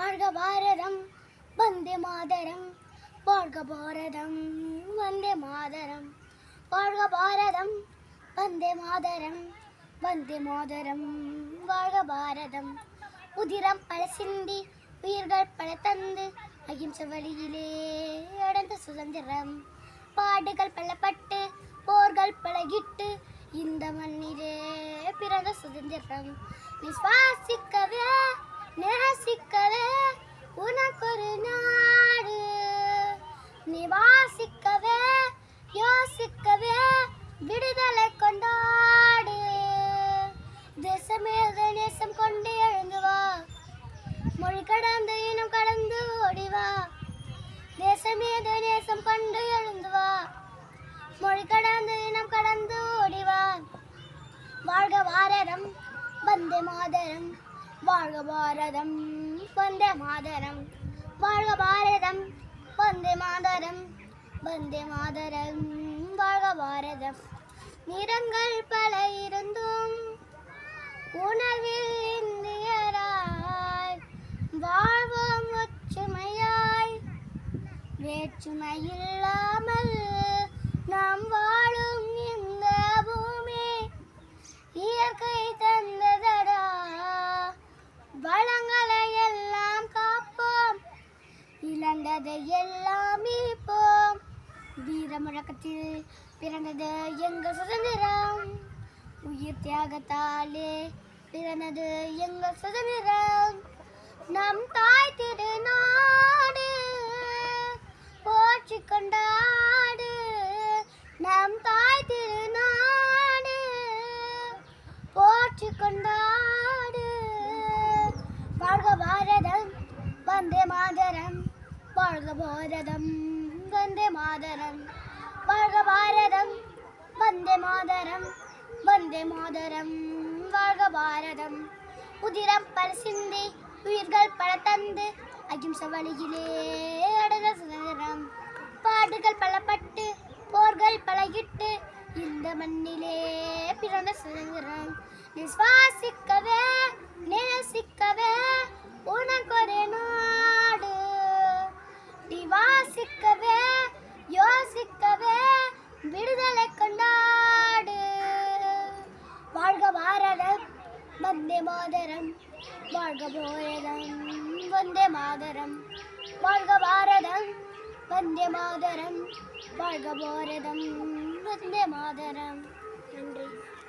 வாழ்க பாரதம் வந்தே மாதரம். வாழ்க பாரதம் வந்தே மாதரம். வாழ்க பாரதம் வந்தே மாதரம். வந்தே மாதரம் வாழ்க பாரதம் உதிரம் பல சிந்தி உயிர்கள் பல தந்து அகிம்ச வழியிலே அடைந்த சுதந்திரம். பாடுகள் பலப்பட்டு போர்கள் பழகிட்டு இந்த மண்ணிலே பிறந்த சுதந்திரம். நீ நேசிக்கவே உனக்கொரு நாடு. நீ வாசிக்கவே யோசிக்கவே விடுதலை கொண்டாடு. தேசமே நேசம் கொண்டு எழுந்து வா. மொழி கடந்து இனம் கடந்து ஓடிவா தேசமே நேசம் கொண்டு எழுந்து வா. மொழி கடந்து இனம் கடந்து ஓடிவா வாழ்க வாரரம் வந்தே மாதரம். வாழ்க பாரதம் வந்தே மாதரம். வாழ்க பாரதம் வந்தே மாதரம் வந்தே மாதரம். வாழ்க பாரதம். நிறங்கள் பல இருந்தும் உணர்வில் இந்தியராய். வாழ்வோம் ஒற்றுமையாய். வேற்றுமை இல்லாமல் நாம் வாழும் எல்லாமே போம் வீர முழக்கத்தில் பிறந்தது எங்கள் சுதந்திரம். உயிர் தியாகத்தாலே பிறந்தது எங்கள் சுதந்திரம். நம் தாய் திரு நாடு போற்றி கொண்டாடு. நம் தாய் திரு நாடு போற்றி கொண்டாடு வாழ்க பாரதம் வந்தே மாதரம் வாழ்க பாரதம் வந்தே மாதரம். வாழ்க பாரதம் வந்தே மாதரம் வந்தே மாதரம். வாழ்க பாரதம் உதிரம் பல சிந்தி உயிர்கள் பல தந்து அகிம்ச வழியிலே அடைந்த சுதந்திரம் பாடுகள் பலப்பட்டு போர்கள் பழகிட்டு இந்த மண்ணிலே பிறந்த சுதந்திரம் விசுவாசிக்கவே யோசிக்கவே யோசிக்கவே விடுதலை கொண்டாடு. வாழ்க பாரதம் வந்தே மாதரம். வாழ்க பாரதம் வந்தே மாதரம். வாழ்க பாரதம் வந்தே மாதரம். வாழ்க பாரதம் வந்தே மாதரம். நன்றி.